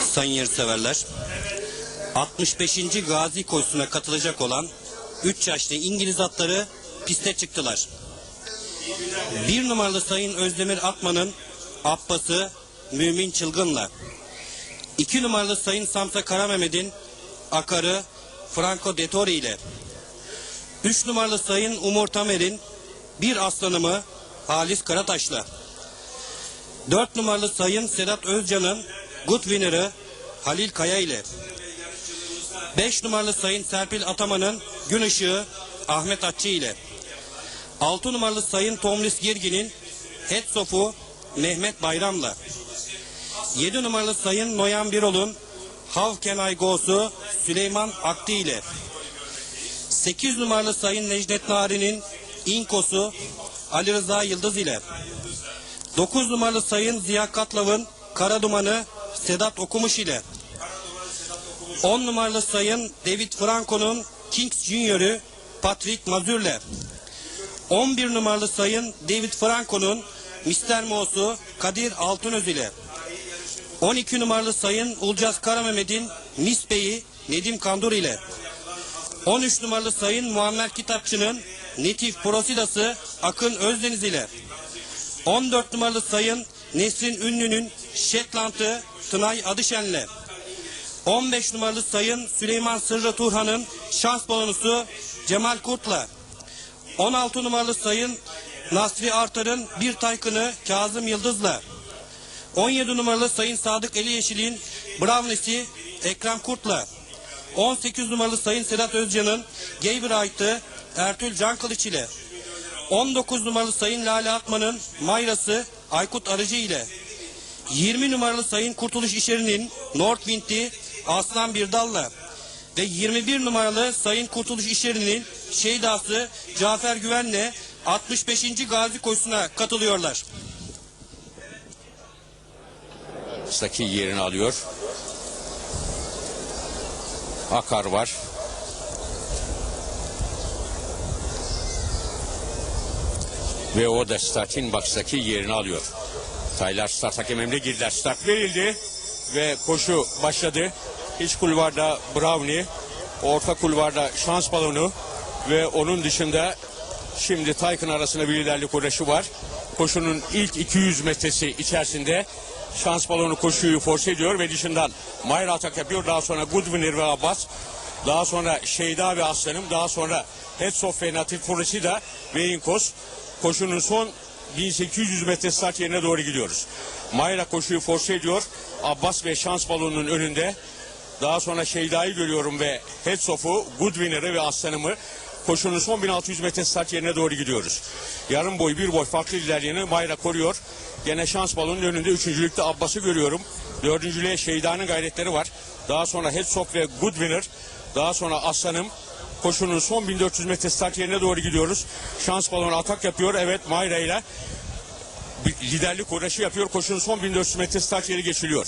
Sayın yarışseverler, 65. Gazi koşusuna katılacak olan 3 yaşlı İngiliz atları piste çıktılar. Bir numaralı Sayın Özdemir Akman'ın Abbas'ı Mümin Çılgın'la, 2 numaralı Sayın Samsa Karamehmet'in Akar'ı Franco Dettori ile, 3 numaralı Sayın Umur Tamer'in Bir Aslanımı Halis Karataş'la, 4 numaralı Sayın Sedat Özcan'ın Good Winner'ı Halil Kaya ile. 5 numaralı Sayın Serpil Ataman'ın Gün Işığı Ahmet Atçı ile. 6 numaralı Sayın Tomris Girgin'in Headsof'u Mehmet Bayram'la. 7 numaralı Sayın Noyan Birol'un How Can I Go'su Süleyman Akti ile. 8 numaralı Sayın Necdet Nari'nin İnkosu Ali Rıza Yıldız ile 9 numaralı Sayın Ziya Katlav'ın Kara Dumanı Sedat Okumuş ile. 10 numaralı Sayın David Franco'nun Kings Junior'ı Patrick Mazur'le 11 numaralı Sayın David Franco'nun Mr. Mo'su Kadir Altınöz ile. 12 numaralı Sayın Ulcaz Karamehmet'in Mis Bey'i Nedim Kandur ile. 13 numaralı Sayın Muammer Kitapçı'nın Netif Prosidası Akın Özdeniz ile 14 numaralı Sayın Nesrin Ünlü'nün Shetland'ı Tınay Adışen'le. 15 numaralı Sayın Süleyman Sırrı Turhan'ın şans balonusu Cemal Kurt'la. 16 numaralı Sayın Nasri Artar'ın bir taykını Kazım Yıldız'la. 17 numaralı Sayın Sadık Eli Yeşil'in Brownlesi Ekrem Kurt'la. 18 numaralı Sayın Sedat Özcan'ın Gaybright'ı Ertül Can Kılıç ile 19 numaralı Sayın Lale Akman'ın Mayrası Aykut Arıcı ile 20 numaralı Sayın Kurtuluş İşeri'nin Northwind'i Aslan Birdal'la ve 21 numaralı Sayın Kurtuluş İşeri'nin Şeydası Cafer Güven'le 65. Gazi koşusuna katılıyorlar. Staki yerini alıyor. Akar var. Ve o da startin box'taki yerini alıyor. Taylar start hakemimle girdiler. Start verildi ve koşu başladı. İç kulvarda Brownie, orta kulvarda şans balonu ve onun dışında şimdi Taycan arasında bir liderlik uğraşı var. Koşunun ilk 200 metresi içerisinde şans balonu koşuyu force ediyor ve dışından Mayra atak yapıyor. Daha sonra Goodwinner ve Abbas. Daha sonra Şeyda ve Aslanım. Daha sonra Headsoft ve Natif Forresida ve Inkos. Koşunun son 1800 metre start yerine doğru gidiyoruz. Mayra koşuyu force ediyor. Abbas ve şans balonunun önünde. Daha sonra Şeyda'yı görüyorum ve Headsof'u, Goodwinner'ı ve Aslanım'ı koşunun son 1600 metre start yerine doğru gidiyoruz. Yarım boy bir boy farklı ilerleyeni Mayra koruyor. Gene şans balonun önünde üçüncülükte Abbas'ı görüyorum. Dördüncülüğe Şeyda'nın gayretleri var. Daha sonra Headsop ve Goodwinner. Daha sonra Aslanım. Koşunun son 1400 metre start yerine doğru gidiyoruz. Şans balonu atak yapıyor. Evet Mayra ile liderlik uğraşı yapıyor. Koşunun son 1400 metre start yeri geçiliyor.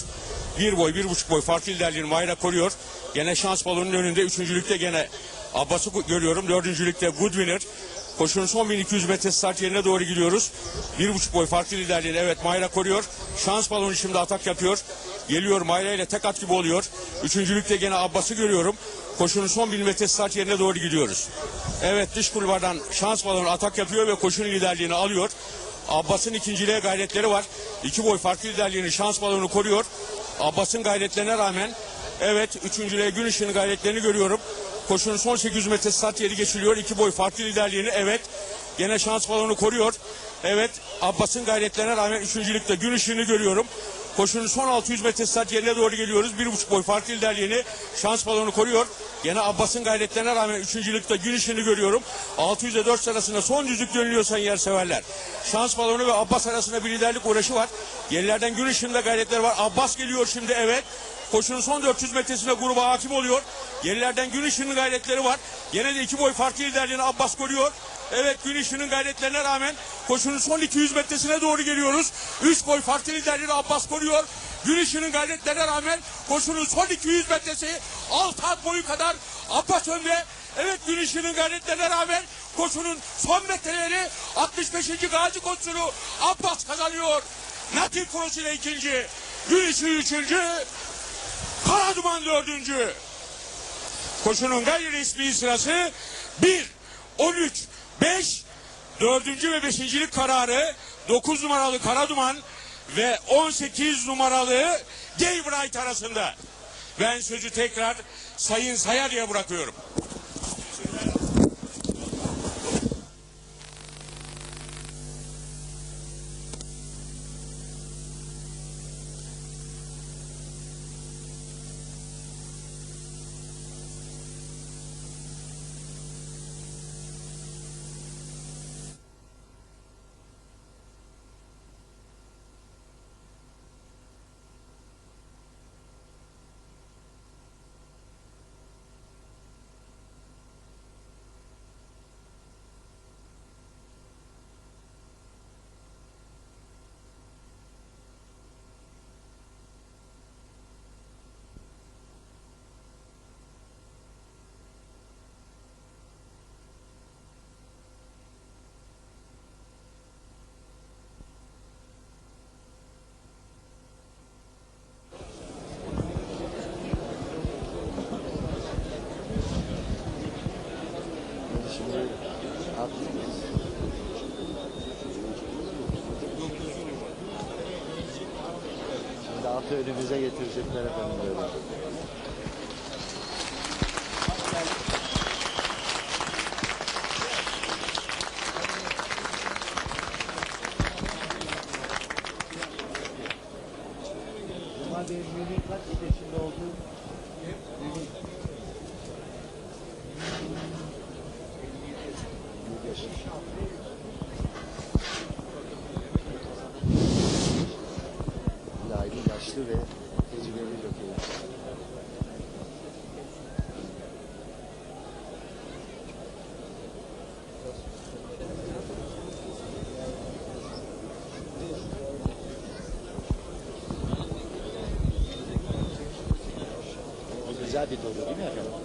Bir boy, bir buçuk boy farklı liderliğini Mayra koruyor. Gene şans balonunun önünde. Üçüncülükte gene Abbas'ı görüyorum. Dördüncülükte Goodwinner. Koşunun son 1200 metre start yerine doğru gidiyoruz. Bir buçuk boy farklı liderliğini evet Mayra koruyor. Şans balonu şimdi atak yapıyor. Geliyor Mayra ile tek at gibi oluyor. Üçüncülükte gene Abbas'ı görüyorum. Koşunun son 1000 metre start yerine doğru gidiyoruz. Evet dış kulvardan şans balonu atak yapıyor ve koşunun liderliğini alıyor. Abbas'ın ikinciliğe gayretleri var. İki boy farklı liderliğini şans balonu koruyor. Abbas'ın gayretlerine rağmen evet üçüncülüğe gün ışığının gayretlerini görüyorum. Koşunun son 800 metre start yeri geçiliyor. İki boy farklı liderliğini evet. Gene şans balonu koruyor. Evet Abbas'ın gayretlerine rağmen üçüncülükte gün ışığını görüyorum. Koşunun son 600 metre start yerine doğru geliyoruz. Bir buçuk boy farklı liderliğini şans balonu koruyor. Gene Abbas'ın gayretlerine rağmen üçüncülükte gün ışığını görüyorum. 600 ile 400 arasında son düzlük dönülüyor sayın yer severler. Şans balonu ve Abbas arasında bir liderlik uğraşı var. Yerlerden gün ışığında gayretleri var. Abbas geliyor şimdi evet. Koşunun son 400 metresinde gruba hakim oluyor. Gerilerden gün ışığının gayretleri var. Gene de iki boy farklı liderliğini Abbas koruyor. Evet gün ışığının gayretlerine rağmen koşunun son 200 metresine doğru geliyoruz. 3 boy farklı liderliğini Abbas koruyor. Işığının gayretlerine rağmen koşunun son 200 metresi 6 at boyu kadar Abbas önde. Evet ışığının gayretlerine rağmen koşunun son metreleri 65. Gazi koşusunu Abbas kazanıyor. Natif Fonsile ikinci. Gülüşü üçüncü. Karaduman dördüncü. Koşunun gayri resmi sırası 1, 13, 5, dördüncü ve beşincilik kararı 9 numaralı Karaduman ve 18 numaralı Gay Bright arasında. Ben sözü tekrar Sayın Sayarı'ya bırakıyorum. Şimdi atı önümüze getirecekler efendim böyle. Bunlar mümin kaç yaşında olduğum İlahi yaşlı ve tecrübeli jockey. Güzel bir dolu değil mi efendim?